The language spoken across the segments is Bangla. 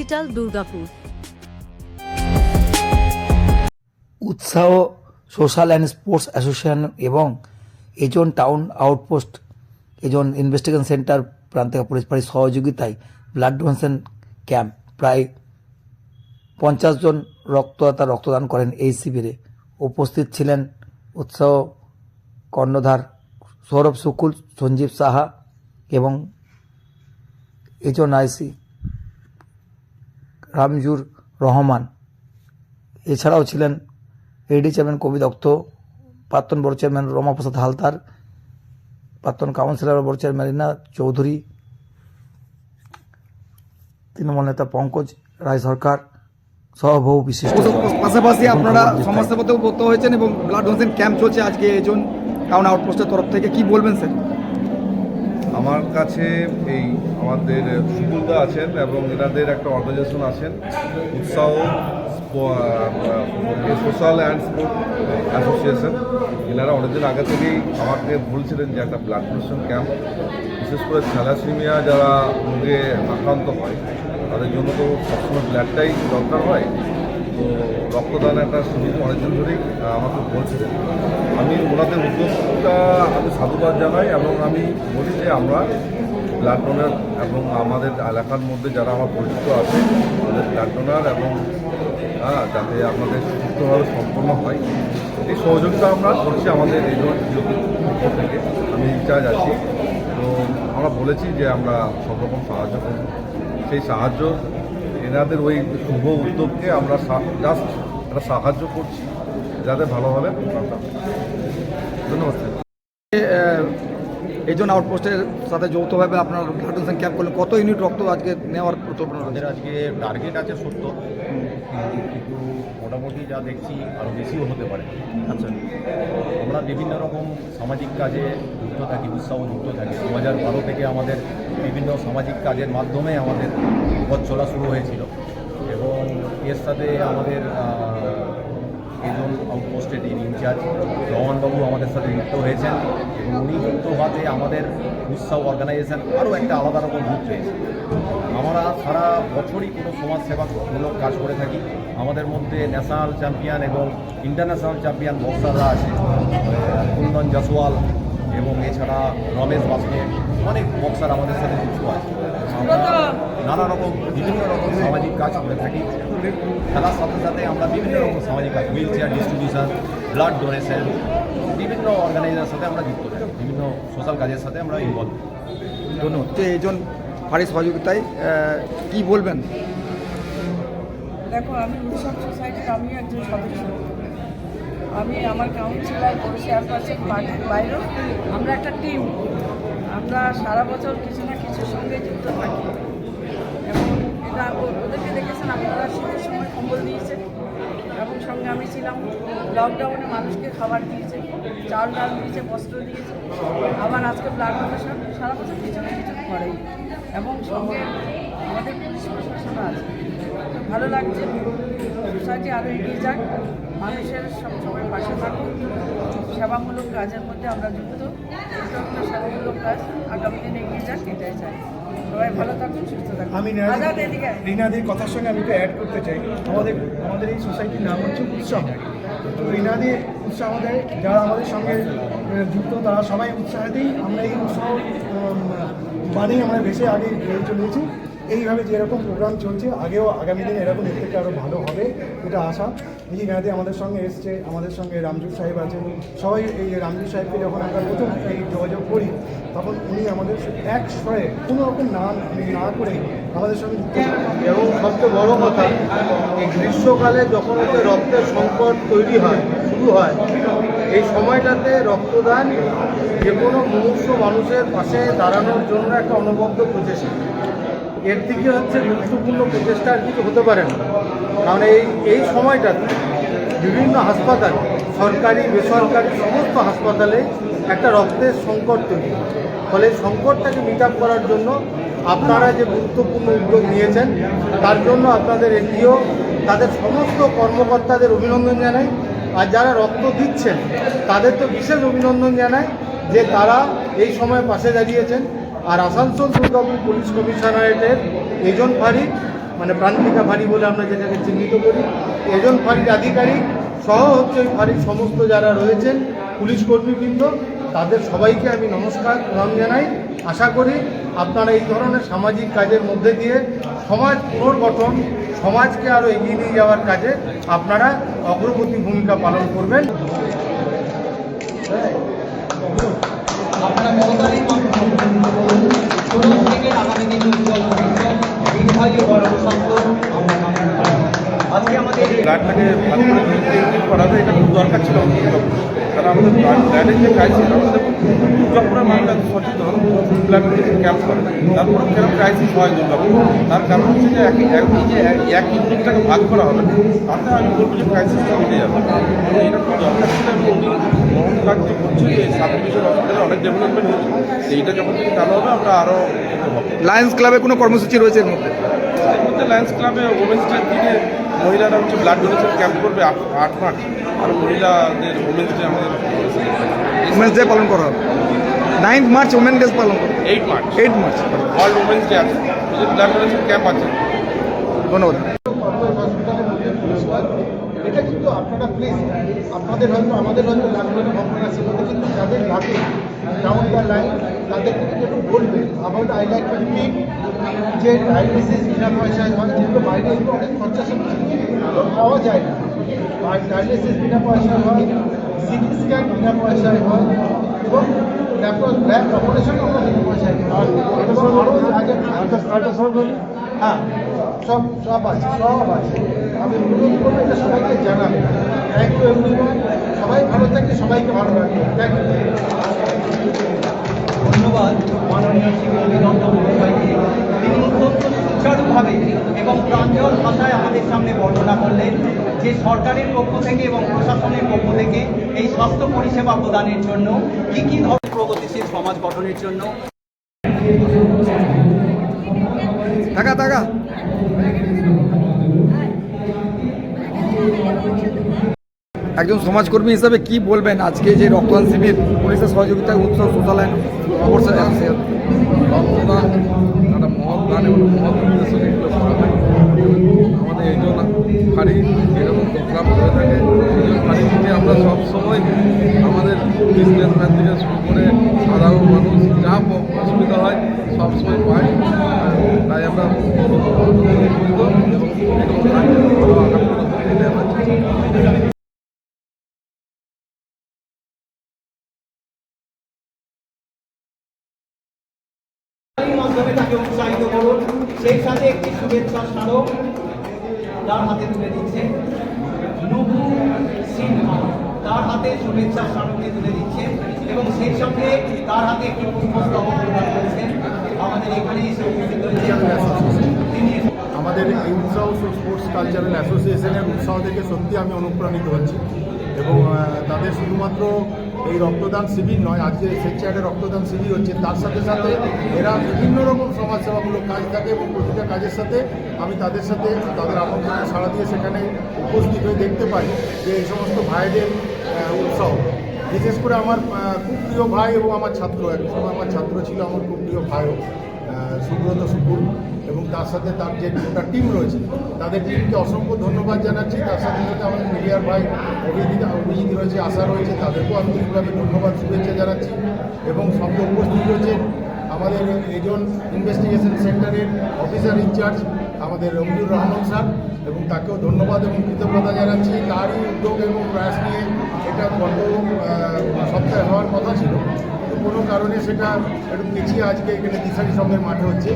ডিজিটাল দুর্গাপুর। উৎসাহ, সোশ্যাল অ্যান্ড স্পোর্টস অ্যাসোসিয়েশন এবং এজন টাউন আউটপোস্ট, এজন ইনভেস্টিগেশন সেন্টার প্রান্তিকা পুলিশ সহযোগিতায় ব্লাড ডোনেশন ক্যাম্প। প্রায় পঞ্চাশ জন রক্তদাতা রক্তদান করেন এই শিবিরে। উপস্থিত ছিলেন উৎসাহ কর্ণধার সৌরভ শুকুল সঞ্জীব সাহা এবং এজন আইসি রামজুর রহমান। এছাড়াও ছিলেন এডি চেয়ারম্যান কবি দত্ত, প্রাক্তন বড় চেয়ারম্যান রমাপ্রসাদ হালদার, প্রাক্তন কাউন্সিলর বড় চেয়ারম্যান রীনা চৌধুরী, তৃণমূল নেতা পঙ্কজ রায় সরকার, সহ বহু বিশিষ্ট পাশাপাশি আপনারা সমাজসেবার মধ্যেও ব্রত হয়েছেন এবং ব্লাড ক্যাম্প চলছে আজকে এজন টাউন আউটপোস্টের তরফ থেকে। কি বলবেন, স্যার? আমার কাছে এই আমাদের সুকুলদা আছেন এবং এনাদের একটা অর্গানাইজেশন আছেন। উৎসাহ সোশ্যাল অ্যান্ড স্পোর্ট অ্যাসোসিয়েশন। এনারা অনেকদিন আগে থেকেই আমাকে বলছিলেন যে একটা ব্লাড ডোনেশন ক্যাম্প, বিশেষ করে থ্যালাসিমিয়া যারা রোগে আক্রান্ত হয়, তাদের জন্য তো সবসময় ব্লাডটাই দরকার হয়। তো রক্তদান একটা শিবির অনেকদিন ধরেই আমাকে বলছিলেন। আমি ওনাদের উদ্যোগটা আমি সাধুবাদ জানাই এবং আমি বলি যে আমরা ব্লাড ডোনার এবং আমাদের এলাকার মধ্যে যারা আমার পরিচিত আছে তাদের ব্লাড ডোনার এবং হ্যাঁ যাতে আমাদের সুস্থভাবে সম্পন্ন হয়। এই সহযোগিতা আমরা করছি আমাদের এই থেকে। আমি ইনচার্জ আছি। তো আমরা বলেছি যে আমরা সব রকম সাহায্য করব। সেই সাহায্য এনাদের ওই শুভ উদ্যোগকে আমরা জাস্ট একটা সাহায্য করছি যাতে ভালোভাবে ধন্যবাদ স্যার। জন্য আউটপোস্টের সাথে যৌথভাবে আপনার ব্লাড ডোনেশন ক্যাম্প করলেন। কত ইউনিট রক্ত আজকে নেওয়ার পরিকল্পনা আমাদের আজকে টার্গেট আছে সত্য কিন্তু মোটামুটি যা দেখছি আরও বেশিও হতে পারে। আচ্ছা। আমরা বিভিন্ন রকম সামাজিক কাজে যুক্ত থাকি উৎসাহ যুক্ত থাকি দু হাজার বারো থেকে আমাদের বিভিন্ন সামাজিক কাজের মাধ্যমে আমাদের পথ চলা শুরু হয়েছিল। এবং এর সাথে আমাদের একজন আউটপোস্টের ইনচার্জ রহমানবাবু আমাদের সাথে যুক্ত হয়েছেন। এবং উনি যুক্ত হওয়াতে আমাদের উৎসাহ অর্গানাইজেশন আরও একটা আলাদা রকম রূপ পেয়েছে। আমরা সারা বছরই কোনো সমাজসেবামূলক কাজ করে থাকি। আমাদের মধ্যে ন্যাশনাল চ্যাম্পিয়ন এবং ইন্টারন্যাশনাল চ্যাম্পিয়ন বক্সাররা আছে। কুন্দন জাসওয়াল এবং এছাড়া রমেশ বাসনে অনেক বক্সার আমাদের সাথে যুক্ত আছে। আমরা নানা রকম বিভিন্ন রকম সামাজিক কাজ করে থাকি। খেলার সাথে সাথে আমরা বিভিন্ন রকম সামাজিক কাজ wheel chair distribution blood donation বিভিন্ন অর্গানাইজার সাথে আমরা যুক্ত থাকি। বিভিন্ন সোশ্যাল কাজের সাথে আমরা ইনভলভ ধন্যবাদ। তো এজন ফাঁড়ির সহযোগিতায় কি বলবেন? দেখো আমি উৎসব সোসাইটির আমিও একজন সদস্য। আমি, আমার কাউন্সিলর চেয়ারপারসন পার্টির বাইরেও আমরা একটা টিম আমরা সারা বছর কিছু না কিছুর সঙ্গে যুক্ত থাকি। এবং এটা ওদেরকে দেখেছেন, আপনারা শীতের সময় কম্বল দিয়েছে এবং সঙ্গে আমি ছিলাম লকডাউনে মানুষকে খাবার দিয়েছে, চাল ডাল দিয়েছে, বস্ত্র দিয়েছে। আবার আজকে ব্লাড ডোনেশন সারা বছর কিছু না কিছু করেই। এবং সঙ্গে আমাদের পুলিশ প্রশাসন আছে। ভালো লাগছে। সোসাইটি আরও এগিয়ে যাক। মানুষের সবসময় পাশে থাকুক সেবামূলক কাজের মধ্যে আমরা যুক্ত। একটা সেবামূলক কাজ আগামী দিনে এগিয়ে যাক এটাই চাই। সবাই ভালো থাকুন সুস্থ থাকুন। আমি রিনাদির কথার সঙ্গে আমি একটু অ্যাড করতে চাই। আমাদের আমাদের এই সোসাইটির নাম হচ্ছে উৎসাহ। তো রিনাদি উৎসাহ আমাদের যারা আমাদের সঙ্গে যুক্ত তারা সবাই উৎসাহেতেই আমরা এই উৎসাহ বাদেই আমরা ভেসে আগে চলেছি। এইভাবে যেরকম প্রোগ্রাম চলছে, আগেও আগামী দিনে এরকম এর থেকে আরও ভালো হবে, এটা আশা। এই নাদি আমাদের সঙ্গে এসছে, আমাদের সঙ্গে রামজু সাহেব আছেন। সবাই এই রামজু সাহেবকে যখন আমরা প্রথম এই যোগাযোগ করি, তখন উনি আমাদের এক স্বরে কোনো রকম না না করে আমাদের সঙ্গে যুক্ত। এবং সবচেয়ে বড় কথা, এই গ্রীষ্মকালে যখন হচ্ছে রক্তের সংকট তৈরি হয়, শুরু হয়, এই সময়টাতে রক্তদান যে কোনো মুমূর্ষ মানুষের পাশে দাঁড়ানোর জন্য একটা অনবদ্য প্রচেষ্টা। এর থেকে হচ্ছে গুরুত্বপূর্ণ প্রচেষ্টা আর কিছু হতে পারে না। কারণ এই এই সময়টাতে বিভিন্ন হাসপাতাল, সরকারি, বেসরকারি সমস্ত হাসপাতালে একটা রক্তের সংকট তৈরি ফলে সংকটটাকে মিট আপ করার জন্য আপনারা যে গুরুত্বপূর্ণ উদ্যোগ নিয়েছেন, তার জন্য আপনাদের এনজিও, তাদের সমস্ত কর্মকর্তাদের অভিনন্দন জানাই। আর যারা রক্ত দিচ্ছেন, তাদের তো বিশেষ অভিনন্দন জানাই যে তারা এই সময় পাশে দাঁড়িয়েছেন। আর আসানসোল দুর্গাপুর পুলিশ কমিশনারেটের এজন ফাঁড়ি মানে প্রান্তিকা ফাঁড়ি বলে আমরা যেটাকে চিহ্নিত করি, এজন ফাঁড়ির আধিকারিক সহ হচ্ছে ওই সমস্ত যারা রয়েছেন পুলিশ কর্মীবৃন্দ, তাদের সবাইকে আমি নমস্কার, প্রণাম জানাই। আশা করি আপনারা এই ধরনের সামাজিক কাজের মধ্যে দিয়ে সমাজ পুনর্গঠন, সমাজকে আরও এগিয়ে নিয়ে যাওয়ার কাজে আপনারা অগ্রগতি ভূমিকা পালন করবেন। আপনারা মমতারই ছোট থেকে আগামী উজ্জ্বল ভবিষ্যৎ। বড় আমরা ব্লাডটাকে ভালো করে ট্রিটমেন্ট করাবে এটা খুব দরকার ছিল আমাদের কারণ আমাদের ব্লাড ব্লাডের যে ক্রাইসিস আমাদের দুর্গাপুরের মানুষরা সচেতন ব্লাড ক্যাম্প করে তারপরে কেরম ক্রাইসিস হয় দুর্গাপুর। তার কারণ হচ্ছে যে এক এক যে এক- এক ইউনিটটাকে ভাগ করা হবে তাতে আমি বলব যে ক্রাইসিসটা মিটে যাবে। এটা খুব দরকার ছিল এবং মহন কাজ যে করছে যে সাব ডিভিশন হসপিটালে অনেক ডেভেলপমেন্ট হচ্ছে এইটা যখন থেকে চালু হবে আমরা আরও লায়ন্স ক্লাবে কোনো কর্মসূচি রয়েছে এর মধ্যে? এর মধ্যে লায়ন্স ক্লাবে ওমেন্স ডের দিনে মহিলারা হচ্ছে ব্লাড ডোনেশন ক্যাম্প করবে আট আট মার্চ আর মহিলাদের ওমেন্স ডে আমাদের উমেন্স ডে পালন করা হবে। নাইন্থ মার্চ ওমেন ডে পালন করবে eight March eight March world women's day আছে। ব্লাড ডোনেশন ক্যাম্প আছে। ধন্যবাদ। এটা কিন্তু আপনারা প্লিজ আপনাদের হয়তো আমাদের হয়তো লাগবে না ভাবনা সেগুলো কিন্তু যাদের লাগে ডাউন দ্য লাইন তাদেরকে কিন্তু একটু বলবেন। আমার আই লাইক টু রিপিট যে ডায়ালিসিস বিনা পয়সায় হয় যেগুলো বাইরে অনেক খরচা পাওয়া যায় না। আর ডায়ালিসিস বিনা পয়সায় হয় সিটি স্ক্যান বিনা পয়সায় হয় এবং ল্যাপটপ ল্যাব অপারেশন আমরা বিনা পয়সায় হয়। আগে হ্যাঁ সব সব আছে সব আছে। আমি অনুরোধ করব এটা সবাইকে থ্যাংক ইউ এভরিওয়ান সবাই ভালো থাকে সবাইকে ভালো রাখবে। থ্যাংক ইউ ধন্যবাদ। মাননীয় শ্রী অভিনন্দ মহোদয়কে তিনি অত্যন্ত সুচারুভাবে এবং প্রাঞ্জল ভাষায় আমাদের সামনে বর্ণনা করলেন যে সরকারের পক্ষ থেকে এবং প্রশাসনের পক্ষ থেকে এই স্বাস্থ্য পরিষেবা প্রদানের জন্য কী কী ধরনের প্রগতিশীল সমাজ গঠনের জন্য। টাকা টাকা একজন সমাজকর্মী হিসাবে কি বলবেন আজকে যে রক্তদান শিবির, পুলিশের সহযোগিতায় উৎসব, শৌচালয় অবশ্যই রক্তদান হয় আমাদের এই জন্য ফাঁড়ি এরকম প্রোগ্রাম করে থাকে এই জন্য ফাঁড়ি থেকে আমরা সবসময় আমাদের বিজনেসম্যান থেকে শুরু করে সাধারণ মানুষ যা অসুবিধা হয় সবসময় পাই। তাই আমরা উপকৃত এবং এরকম কাজ আরও আগামী দিনে আমরা চেষ্টা করব। এই মাধ্যমে তাকে উৎসাহিত করুন সেই সাথে একটি শুভেচ্ছা স্মারক তার হাতে তুলে দিচ্ছে। নুপু সিনহা তার হাতে শুভেচ্ছা স্মারকটি তুলে দিচ্ছে এবং সেই সঙ্গে তার হাতে একটি পুষ্পস্তবক প্রদান করেছেন। আমাদের এখানে এসে উপস্থিত তিনি আমাদের এই উৎসাহ স্পোর্টস কালচারাল অ্যাসোসিয়েশনের উৎসাহ থেকে সত্যি আমি অনুপ্রাণিত হচ্ছি। এবং তাদের শুধুমাত্র এই রক্তদান শিবির নয়, আজকে স্বেচ্ছায় রক্তদান শিবির হচ্ছে। তার সাথে সাথে এরা বিভিন্ন রকম সমাজসেবামূলক কাজ থাকে এবং প্রতিটা কাজের সাথে আমি তাদের সাথে তাদের আমন্ত্রণে সাড়া দিয়ে সেখানে উপস্থিত হয়ে দেখতে পাই যে এই সমস্ত ভাইদের উৎসব। বিশেষ করে আমার খুব প্রিয় ভাই এবং আমার ছাত্র, এক সময় আমার ছাত্র ছিল, আমার খুব প্রিয় ভাইও সুব্রত সুকুল এবং তার সাথে তার যে গোটা টিম রয়েছে, তাদের টিমকে অসংখ্য ধন্যবাদ জানাচ্ছি। তার সাথে সাথে আমাদের মিডিয়ার ভাই অভিজিৎ অভিজিৎ রয়েছে, আশা রয়েছে, তাদেরকেও আন্তরিকভাবে ধন্যবাদ, শুভেচ্ছা জানাচ্ছি। এবং সঙ্গে উপস্থিত রয়েছে আমাদের এজন ইনভেস্টিগেশন সেন্টারের অফিসার ইনচার্জ আমাদের রমজুর রহমান স্যার, এবং তাকেও ধন্যবাদ এবং কৃতজ্ঞতা জানাচ্ছি। তারই উদ্যোগ এবং প্রয়াস নিয়ে এটা গত সপ্তাহে হওয়ার কথা ছিল। কোনো কারণে সেটা একটু পিছিয়ে আজকে এখানে দিশারি সঙ্গের মাঠে হচ্ছে।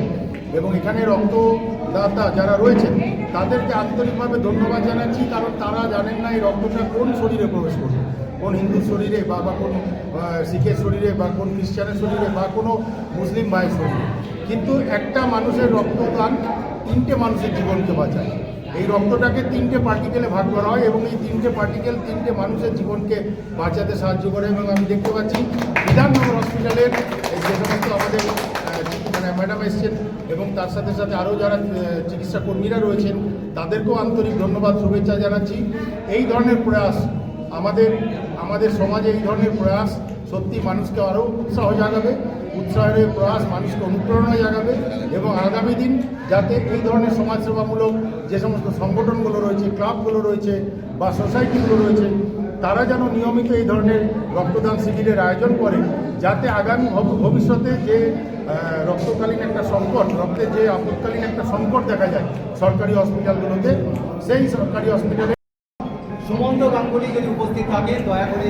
এবং এখানে রক্তদাতা যারা রয়েছেন, তাদেরকে আন্তরিকভাবে ধন্যবাদ জানাচ্ছি, কারণ তারা জানেন না এই রক্তটা কোন শরীরে প্রবেশ করবে। কোন হিন্দুর শরীরে বা বা কোন শিখের শরীরে বা কোন খ্রিস্টানের শরীরে বা কোনো মুসলিম ভাইয়ের শরীরে। কিন্তু একটা মানুষের রক্তদান তিনটে মানুষের জীবনকে বাঁচায়। এই রক্তটাকে তিনটে পার্টিকেলে ভাগ করা হয় এবং এই তিনটে পার্টিকেল তিনটে মানুষের জীবনকে বাঁচাতে সাহায্য করে এবং আমি দেখতে পাচ্ছি বিধাননগর হসপিটালের যে সমস্ত আমাদের মানে ম্যাডাম এসছেন এবং তার সাথে সাথে আরও যারা চিকিৎসা কর্মীরা রয়েছেন, তাদেরকেও আন্তরিক ধন্যবাদ, শুভেচ্ছা জানাচ্ছি। এই ধরনের প্রয়াস আমাদের আমাদের সমাজে এই ধরনের প্রয়াস সত্যি মানুষকে আরও উৎসাহ জাগাবে, উৎসাহের প্রয়াস মানুষকে অনুপ্রেরণা জাগাবে এবং আগামী দিন যাতে এই ধরনের সমাজসেবামূলক যে সমস্ত সংগঠনগুলো রয়েছে, ক্লাবগুলো রয়েছে বা সোসাইটিগুলো রয়েছে, তারা যেন নিয়মিত এই ধরনের রক্তদান শিবিরের আয়োজন করে, যাতে আগামী ভব- ভবিষ্যতে যে রক্তকালীন একটা সংকট রক্তের যে আপৎকালীন একটা সংকট দেখা যায় সরকারি হসপিটালগুলোতে, সেই সরকারি হসপিটালে সুমন্ত গাঙ্গুলি যদি উপস্থিত থাকে দয়া করে